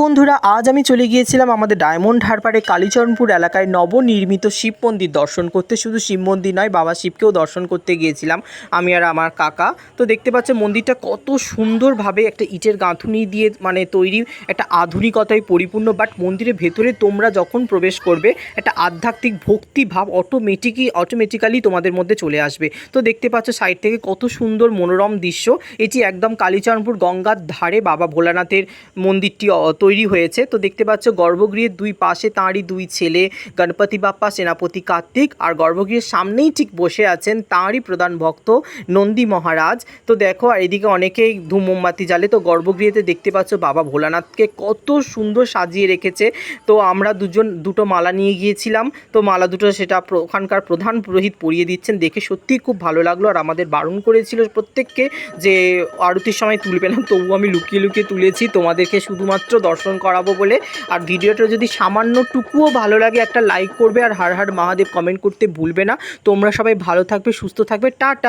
বন্ধুরা, আজ আমি চলে গিয়েছিলাম আমাদের ডায়মন্ড হারবারে কালীচরণপুর এলাকায় নবনির্মিত শিব মন্দির দর্শন করতে। শুধু শিব মন্দির নয়, বাবা শিবকেও দর্শন করতে গিয়েছিলাম, আমি আর আমার কাকা। তো দেখতে পাচ্ছ, মন্দিরটা কত সুন্দরভাবে একটা ইটের গাঁথুনি দিয়ে মানে তৈরি, একটা আধুনিকতায় পরিপূর্ণ বাট মন্দিরের ভেতরে তোমরা যখন প্রবেশ করবে, একটা আধ্যাত্মিক ভক্তি ভাব অটোমেটিকই অটোমেটিক্যালি তোমাদের মধ্যে চলে আসবে। তো দেখতে পাচ্ছ সাইড থেকে কত সুন্দর মনোরম দৃশ্য। এটি একদম কালীচরণপুর গঙ্গার ধারে বাবা ভোলানাথের মন্দিরটি তৈরি হয়েছে। তো দেখতে পাচ্ছ, গর্ভগৃহের দুই পাশে তাঁরই দুই ছেলে, গণপতি বাপ্পা, সেনাপতি কার্তিক, আর গর্ভগৃহের সামনেই ঠিক বসে আছেন তাঁরই প্রধান ভক্ত নন্দী মহারাজ। তো দেখো, আর এদিকে অনেকেই ধূম মোমবাতি জ্বালে। তো গর্ভগৃহেতে দেখতে পাচ্ছ, বাবা ভোলানাথকে কত সুন্দর সাজিয়ে রেখেছে। তো আমরা দুজন, দুটো মালা নিয়ে গিয়েছিলাম। তো মালা দুটো সেটা ওখানকার প্রধান পুরোহিত পরিয়ে দিচ্ছেন। দেখে সত্যিই খুব ভালো লাগল। আর আমাদের বারণ করেছিল প্রত্যেককে যে আরতির সময় তুলবে না তবু আমি লুকিয়ে লুকিয়ে তুলেছি। তোমাদেরকে শুধুমাত্র দর্শন করাবো বলে। আর ভিডিওটা যদি সামান্যটুকুও ভালো লাগে, একটা লাইক করবে আর হার হার মহাদেব কমেন্ট করতে ভুলবে না। তোমরা সবাই ভালো থাকবে, সুস্থ থাকবে। টাটা!